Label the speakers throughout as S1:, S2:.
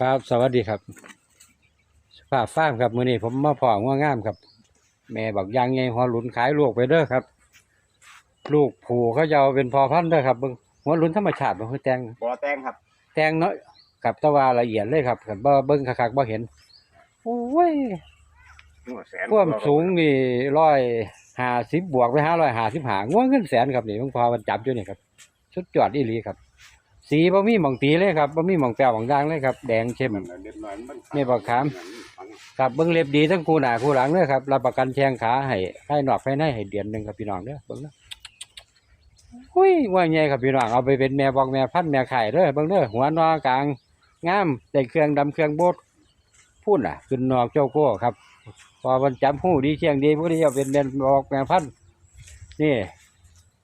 S1: ครับ สวัสดีครับภาพฟ้าร์มครับ มื้อนี้ผมมาพอง่วงงามครับ แม่บักยางไงหัวหลุนขายลูกไปเด้อครับ ลูกผูเขาจะเอาเป็นพอพันธุ์เด้อครับเบิ่งหัวหลุนธรรมชาติบ่คือแตง
S2: บ่อแตงครับ
S1: แตงเนาะกับแตะวาละเอียดเลยครับคันบ่เบิ่งคักๆบ่เห็นโอ้ย
S2: หัวแสน
S1: ความสูงนี่150บวกไป555ง่วงเงินแสนครับนี่เพิ่งพอมันจับอยู่นี่ครับ สุดยอดอีหลีครับ สีบ่มีหม่องตีเลยครับบ่มีหม่องแปรหม่องด่างเลยครับแดงเข้ม
S2: นเด็ดหน่อยมัน
S1: นี่บักขาม ครับเบิ้งเล็บดีทั้งคู่หน้าคู่หลังเด้อครับรับประกันแทงขาให้ให้หนอกให้ในให้เดือนหนึ่งครับพี่น้องเด้อเบิ่งเด้อหุ้ยว่าไงครับพี่น้องเอาไปเป็นแม่บอกแม่พันธุ์แม่ไข่เด้อเบิ่งเด้อหัวนอกลางงามได้เครื่องดำเครื่องโบดพูดน่ะขึ้นนอกเจ้าโก้ครับ พอมันจำหูดีเชียงดีพวกนี้เอาเป็นแม่บอกแม่พันธุ์นี่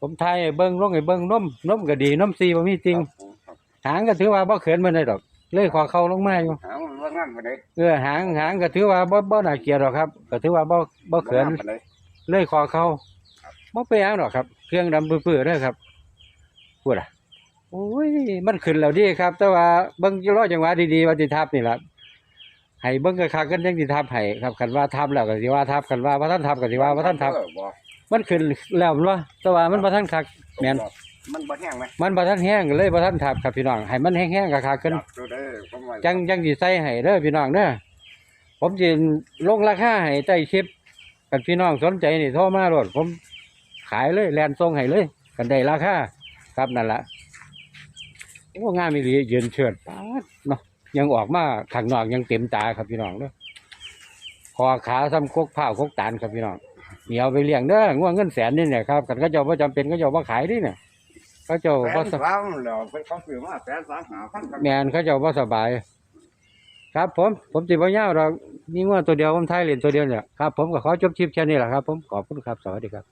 S1: ผมทายให้เบิ้งลงให้เบิ้งนมนมก็ดีนมซีบ่มีจริง หางก็ถือว่าบ่เขินมันได้ดอก เลยขอเข้าลงมาอยู่
S2: หาว่างั้นบ่ได้
S1: เออหางหางก็ถือว่าบ่บ่น่าเกลียดหรอกครับ ก็ถือว่าบ่บ่เขิน
S2: บ่ได้
S1: เลยคอเขาบ่ไปนหยังหรอกครับ เครื่องดำเปื้อๆเด้อครับพูดอะโอ้ยมันขึ้นแล้วดีครับ แต่ว่าเบิ่งรอจังหวะดีๆว่าสิทับนี่ล่ะให้เบิ่งคักๆกันจังสิทับให้ครับคันว่าทับแล้วก็สิว่าทับคันว่าบ่ทันทับก็สิว่าบ่ทันทับ
S2: เออบ่
S1: มันขึ้นแล้วแม่นบ่แต่ว่ามันบ่ทันคักแม่น
S2: มันบ่แห้งไหม
S1: มันบ่ทันแห้งก็เลยบ่ทันทับครับพี่น้องให้มันแห้งๆคักๆกัน
S2: จับดูเด้อผมว่า
S1: จังจังสิใส่ให้เด้อพี่น้องเด้อผมสิลงราคาให้ใต้คลิปกันพี่น้องสนใจนี่โทรมาโลดผมขายเลยแลนส่งให้เลย กันได้ราคาครับนั่นละโอ้งามอีหลียืนเชิดป๊าดเนาะยังออกมาข้างนอกยังเต็มตาครับพี่น้องเด้อคอขาซ้ำคกผ้าวคกตาลครับพี่น้องเหนียวไปเลี้ยงเด้อง่วงเงินแสนนี่เนี่ยครับกันก็เจ้าว่าจำเป็นก็เจ้าว่าขายดิเนี่ย เขาเจ้า
S2: แส
S1: ว่
S2: น
S1: ส
S2: สามแล้วเพิ่นเขาซื้อมาแสนสามหาพันครับ
S1: แมนเขาเจ้าว่าสบาย ครับผม ผมสิบ่ยาวเรามีงวดตัวเดียวผมทายเล่นตัวเดียวเนี่ยครับผมก็ขอจบคลิปแค่นี้แหละครับผมขอบคุณครับสวัสดีครับ